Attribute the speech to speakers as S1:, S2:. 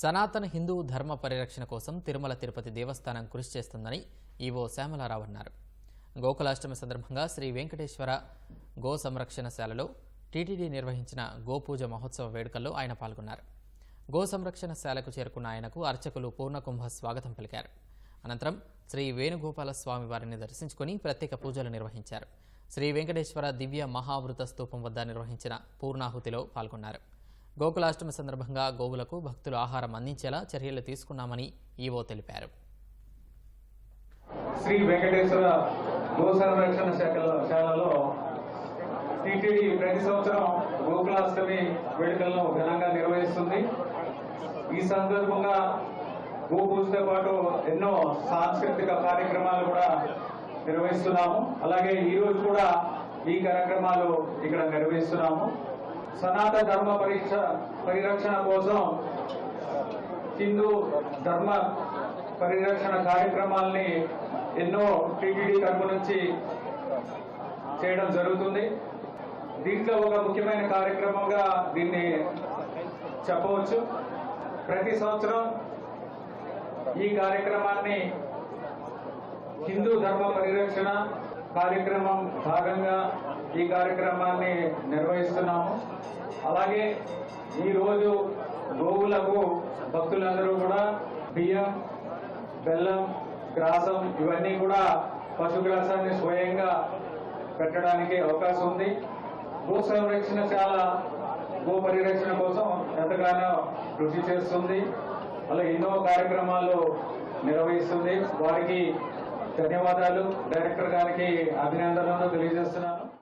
S1: సనాతన హిందూ ధర్మ పరిరక్షణ కోసం తిరుమల తిరుపతి దేవస్థానం కృషి చేస్తుందని ఈవో శ్యామలారావు అన్నారు. గోకులాష్టమి సందర్భంగా శ్రీ వెంకటేశ్వర గో సంరక్షణశాలలో టీటీడీ నిర్వహించిన గోపూజ మహోత్సవ వేడుకల్లో ఆయన పాల్గొన్నారు. గో సంరక్షణశాలకు చేరుకున్న ఆయనకు అర్చకులు పూర్ణకుంభ స్వాగతం పలికారు. అనంతరం శ్రీ వేణుగోపాల స్వామి వారిని దర్శించుకుని ప్రత్యేక పూజలు నిర్వహించారు. శ్రీ వెంకటేశ్వర దివ్య మహావృత స్తూపం వద్ద నిర్వహించిన పూర్ణాహుతిలో పాల్గొన్నారు. గోకులాష్టమి సందర్భంగా గోవులకు భక్తులు ఆహారం అందించేలా చర్యలు తీసుకున్నామని ఈవో తెలిపారు.
S2: శ్రీ వెంకటేశ్వర గో సంరక్షణ శాఖలో శాలలో టిటిడి ప్రతి సంవత్సరం గోకులాష్టమి వేడుకలను ఘనంగా నిర్వహిస్తుంది. ఈ సందర్భంగా గో పూజతో పాటు ఎన్నో సాంస్కృతిక కార్యక్రమాలు కూడా నిర్వహిస్తున్నాము. అలాగే ఈ రోజు కూడా ఈ కార్యక్రమాలు ఇక్కడ నిర్వహిస్తున్నాము. సనాతన ధర్మ పరీక్ష పరిరక్షణ కోసం హిందూ ధర్మ పరిరక్షణ కార్యక్రమాల్ని ఎన్నో టీటీడీ తరపు నుంచి చేయడం జరుగుతుంది. దీంట్లో ఒక ముఖ్యమైన కార్యక్రమంగా దీన్ని చెప్పవచ్చు. ప్రతి సంవత్సరం ఈ కార్యక్రమాన్ని హిందూ ధర్మ పరిరక్షణ కార్యక్రమం భాగంగా ఈ కార్యక్రమాన్ని నిర్వహిస్తున్నాము. అలాగే ఈరోజు గోవులకు భక్తులందరూ కూడా బియ్యం బెల్లం గ్రాసం ఇవన్నీ కూడా పశుగ్రాసాన్ని స్వయంగా పెట్టడానికి అవకాశం ఉంది. గో సంరక్షణ చాలా గో పరిరక్షణ కోసం ఎంతగానో కృషి చేస్తుంది. అలా ఎన్నో కార్యక్రమాలు నిర్వహిస్తుంది. వారికి ధన్యవాదాలు. డైరెక్టర్ గారికి అభినందనలు తెలియజేస్తున్నాను.